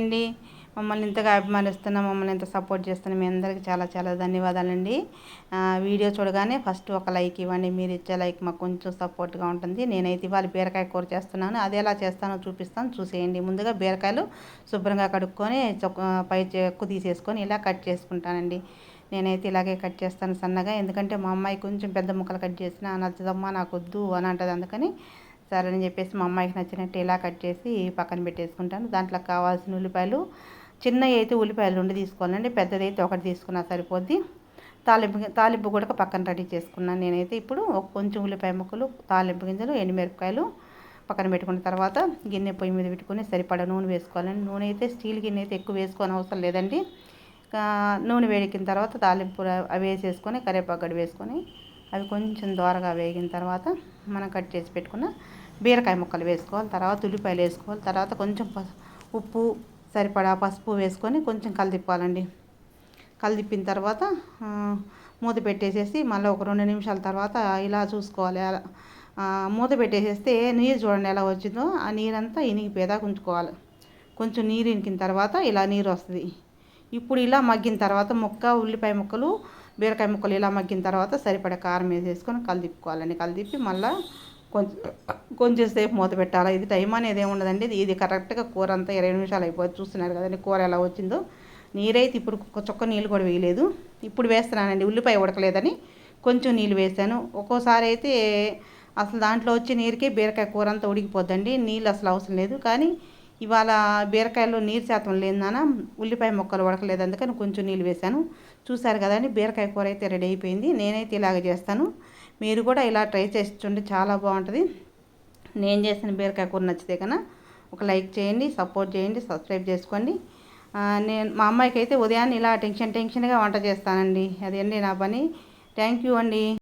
అండి. మమ్మల్ని ఇంతగా అభిమానిస్తున్న మమ్మల్ని ఇంత సపోర్ట్ చేస్తున్న మీ అందరికీ చాలా చాలా ధన్యవాదాలండి. వీడియో చూడగానే ఫస్ట్ ఒక లైక్ ఇవ్వండి. మీరు ఇచ్చే లైక్ మాకు కొంచెం సపోర్ట్గా ఉంటుంది. నేనైతే ఇవాళ బీరకాయ కూర చేస్తున్నాను. అది ఎలా చేస్తానో చూపిస్తాను. చూసేయండి. ముందుగా బీరకాయలు శుభ్రంగా కడుక్కొని పై చెక్కు తీసేసుకొని ఇలా కట్ చేసుకుంటానండి. నేనైతే ఇలాగే కట్ చేస్తాను సన్నగా. ఎందుకంటే మా అమ్మాయి కొంచెం పెద్ద ముక్కలు కట్ చేసిన నచ్చదమ్మా నాకు వద్దు అని అంటుంది. అందుకని సరే అని చెప్పేసి మా అమ్మాయికి నచ్చినట్టు ఇలా కట్ చేసి పక్కన పెట్టేసుకుంటాను. దాంట్లో కావాల్సిన ఉల్లిపాయలు చిన్న అయితే ఉల్లిపాయలు రెండు తీసుకోవాలండి. పెద్దది అయితే ఒకటి తీసుకున్నా సరిపోద్ది. తాలింపు తాలింపు కూడా పక్కన రెడీ చేసుకున్నాను నేనైతే. ఇప్పుడు ఒక కొంచెం ఉల్లిపాయ ముక్కలు తాలింపు గింజలు ఎండుమిరపకాయలు పక్కన పెట్టుకున్న తర్వాత గిన్నె పొయ్యి మీద పెట్టుకుని సరిపడా నూనె వేసుకోవాలండి. నూనె అయితే స్టీల్ గిన్నె అయితే ఎక్కువ వేసుకోని అవసరం లేదండి. నూనె వేడికిన తర్వాత తాలింపు అవి వేసేసుకొని కరివేపాకు వేసుకొని అవి కొంచెం దోరగా వేగిన తర్వాత మనం కట్ చేసి పెట్టుకున్న బీరకాయ ముక్కలు వేసుకోవాలి తర్వాత ఉల్లిపాయలు వేసుకోవాలి తర్వాత కొంచెం ఉప్పు సరిపడా పసుపు వేసుకొని కొంచెం కలిదిప్పాలండి కలిదిప్పిన తర్వాత మూత పెట్టేసేసి మళ్ళీ ఒక రెండు నిమిషాల తర్వాత ఇలా చూసుకోవాలి. మూత పెట్టేసేస్తే నీరు చూడండి ఎలా వచ్చిందో ఆ నీరంతా ఇనిగిపోయేదాకా ఉంచుకోవాలి కొంచెం నీరు ఇనికిన తర్వాత ఇలా నీరు వస్తుంది. ఇప్పుడు ఇలా మగ్గిన తర్వాత ముక్క ఉల్లిపాయ ముక్కలు బీరకాయ ముక్కలు ఇలా మగ్గిన తర్వాత సరిపడే కారం వేసేసుకొని కలిదిప్పుకోవాలండి కలిదిప్పి మళ్ళీ కొంచెం కొంచెం సేపు మూత పెట్టాలి? ఇది టైం అనేది ఏమి ఉండదండి. ఇది కరెక్ట్గా కూర అంతా ఇరవై నిమిషాలు అయిపోతుంది చూస్తున్నారు కదండి కూర ఎలా వచ్చిందో. నీరైతే ఇప్పుడు చొక్క నీళ్ళు కూడా వేయలేదు. ఇప్పుడు వేస్తున్నానండి. ఉల్లిపాయ ఉడకలేదని కొంచెం నీళ్ళు వేసాను. ఒక్కోసారి అయితే అసలు దాంట్లో వచ్చే నీరుకే బీరకాయ కూర అంతా ఉడికిపోద్దండి. నీళ్ళు అసలు అవసరం లేదు. కానీ ఇవాళ బీరకాయలో నీరు శాతం లేదన్న ఉల్లిపాయ మొక్కలు ఉడకలేదు. అందుకని కొంచెం నీళ్ళు వేశాను చూసారు కదండి బీరకాయ కూర అయితే రెడీ అయిపోయింది. నేనైతే ఇలాగ చేస్తాను. మీరు కూడా ఇలా ట్రై చేసి చూడండి చాలా బాగుంటుంది. నేను చేసిన బీరకాయ కూర నచ్చితే కన్నా ఒక లైక్ చేయండి సపోర్ట్ చేయండి సబ్స్క్రైబ్ చేసుకోండి. నేను మా అమ్మాయికి అయితే ఉదయాన్నే ఇలా టెన్షన్ టెన్షన్గా వంట చేస్తానండి. అదండి నా పని? థ్యాంక్ యూ అండి.